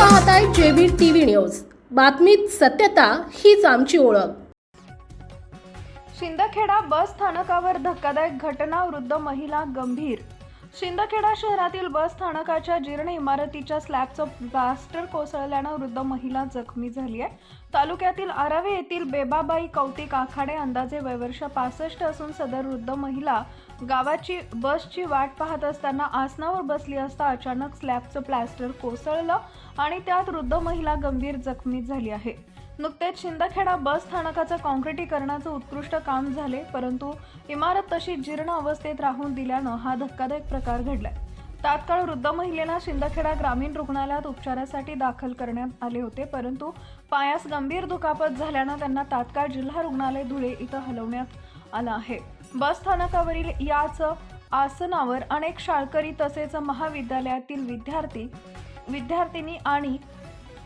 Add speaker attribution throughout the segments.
Speaker 1: पाहताय JB TV news. बातमीत सत्यता हीच आमची ओळख.
Speaker 2: शिंदखेडा बस स्थानकावर धक्कादायक घटना वृद्ध महिला गंभीर शिंदखेडा शहरातील बस स्थानकाच्या जीर्ण इमारतीच्या स्लॅबचं प्लास्टर कोसळल्यानं वृद्ध महिला जखमी झाली आहे. तालुक्यातील आरावे येथील बेबाबाई कौतिक आखाडे अंदाजे वयवर्ष पासष्ट असून सदर वृद्ध महिला गावाची बसची वाट पाहत असताना आसनावर बसली असता अचानक स्लॅबचं प्लास्टर कोसळलं आणि त्यात वृद्ध महिला गंभीर जखमी झाली आहे. नुकतेच शिंदखेडा बस स्थानकाचं काँक्रिटीकरणाचं उत्कृष्ट काम झाले परंतु इमारत तशी जीर्ण अवस्थेत राहून दिल्यानं हा धक्कादायक प्रकार घडलाय. तात्काळ वृद्ध महिलेला शिंदखेडा ग्रामीण रुग्णालयात उपचारासाठी दाखल करण्यात आले होते परंतु पायास गंभीर दुखापत झाल्यानं त्यांना तात्काळ जिल्हा रुग्णालय धुळे इथं हलवण्यात आलं आहे. बस स्थानकावरील याच आसनावर अनेक शाळकरी तसेच महाविद्यालयातील विद्यार्थी विद्यार्थिनी आणि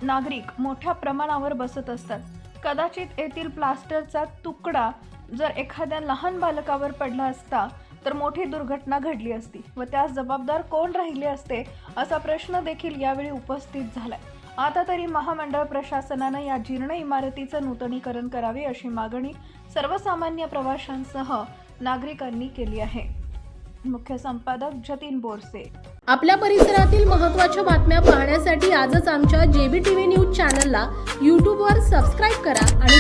Speaker 2: नागरिक मोठ्या प्रमाणावर बसत असतात. कदाचित येथील प्लास्टरचा तुकडा जर एखाद्या लहान बालकावर पडला असता तर मोठी दुर्घटना घडली असती व त्यास जबाबदार कोण राहिले असते असा प्रश्न देखील यावेळी उपस्थित झालाय. आता तरी महामंडळ प्रशासनानं या जीर्ण इमारतीचं नूतनीकरण करावे अशी मागणी सर्वसामान्य प्रवाशांसह नागरिकांनी केली आहे. मुख्य संपादक जतीन बोरसे.
Speaker 1: आपल्या परिसरातील महत्त्वाच्या बातम्या पाहण्यासाठी आजच आमच्या जेबी टीव्ही न्यूज चॅनलला यूट्यूबवर सबस्क्राईब करा आणि